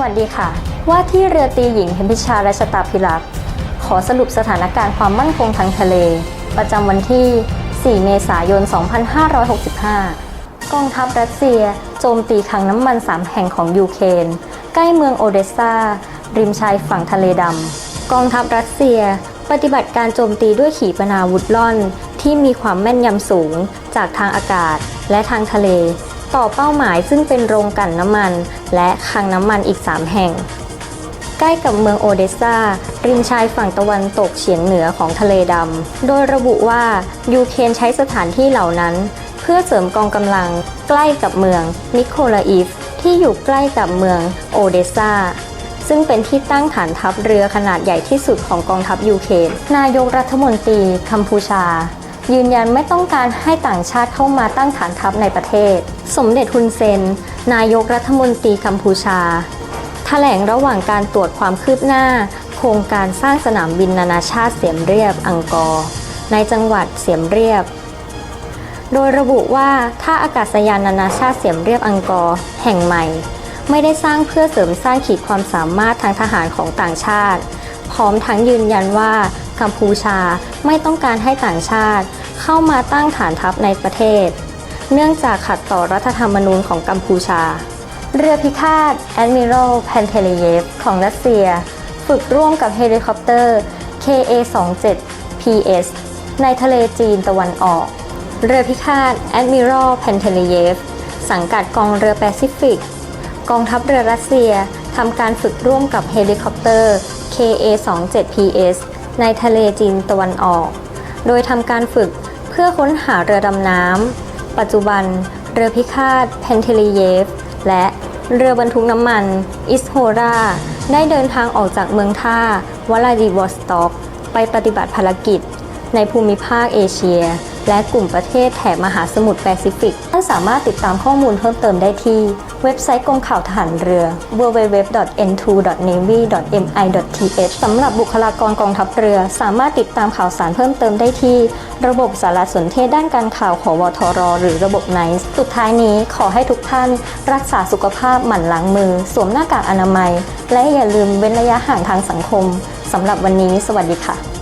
วัสดีค่ะ ว่าที่เรือตีหญิงเพ็ญพิชาราชตาพิรักษ์ขอสรุปสถานการณ์ความมั่นคงทางทะเล ประจำวันที่ 4 เมษายน 2565 กองทัพรัสเซีย โจมตีคลังน้ำมัน 3 แห่งของยูเครนใกล้เมืองโอเดสซาริมชายฝั่งทะเลดำ กองทัพรัสเซีย ปฏิบัติการโจมตีด้วยขีปนาวุธล่อน ที่มีความแม่นยำสูง จากทางอากาศและทางทะเล ต่อเป้าหมายซึ่งเป็นโรงกลั่นน้ำมัน และคลังน้ำมันอีก 3 แห่ง ใกล้กับเมืองโอเดสซาริมชายฝั่งตะวันตกเฉียงเหนือของทะเลดำ โดยระบุว่ายูเครนใช้สถานที่เหล่านั้น เพื่อเสริมกองกำลังใกล้กับเมืองนิโคลาอีฟที่อยู่ใกล้กับเมืองโอเดสซาซึ่งเป็นที่ตั้งฐานทัพเรือขนาดใหญ่ที่สุดของกองทัพยูเครนนายกรัฐมนตรีกัมพูชา ยืนยันไม่ต้องการให้ต่างชาติเข้ามาตั้งฐานทัพในประเทศ สมเด็จฮุนเซน นายกรัฐมนตรีกัมพูชา แถลงระหว่างการตรวจความคืบหน้า โครงการสร้างสนามบินนานาชาติเสียมเรียบอังกอร์ในจังหวัดเสียมเรียบ โดยระบุว่าท่าอากาศยานนานาชาติเสียมเรียบอังกอร์แห่งใหม่ ไม่ได้สร้างเพื่อเสริมสร้างขีดความสามารถทางทหารของต่างชาติ พร้อมทั้งยืนยันว่า กัมพูชาไม่ต้องการให้ต่างชาติ เข้ามาตั้งฐานทัพในประเทศ เนื่องจากขัดต่อรัฐธรรมนูญของกัมพูชา เรือพิฆาตแอดมิรัลแพนเทเลเยฟของรัสเซีย ฝึกร่วมกับเฮลิคอปเตอร์ KA-27 PS ในทะเลจีนตะวันออก เรือพิฆาตแอดมิรัลแพนเทเลเยฟสังกัดกองเรือแปซิฟิก กองทัพเรือรัสเซียทำการฝึกร่วมกับเฮลิคอปเตอร์ KA-27 PS ในทะเลจีนตะวันออก โดยทำการฝึกเพื่อค้นหาเรือดำน้ำ ปัจจุบัน เรือพิฆาตเพนเทลีเยฟ และเรือบรรทุกน้ำมัน อิสโฮราได้เดินทางออกจากเมืองท่าวลาดิวอสต็อก ไปปฏิบัติภารกิจ ในภูมิภาคเอเชีย และกลุ่มประเทศแถบมหาสมุทรแปซิฟิก ท่านสามารถติดตามข้อมูลเพิ่มเติมได้ที่ เว็บไซต์กรมข่าวทหารเรือ www.n2.navy.mi.th สำหรับบุคลากรกองทัพเรือ สามารถติดตามข่าวสารเพิ่มเติมได้ที่ ระบบสารสนเทศด้านการข่าวของวทร หรือระบบ NICE สุดท้ายนี้ขอให้ทุกท่าน รักษาสุขภาพหมั่นล้างมือ สวมหน้ากากอนามัย และอย่าลืมเว้นระยะห่างทางสังคมสำหรับวันนี้ สวัสดีค่ะ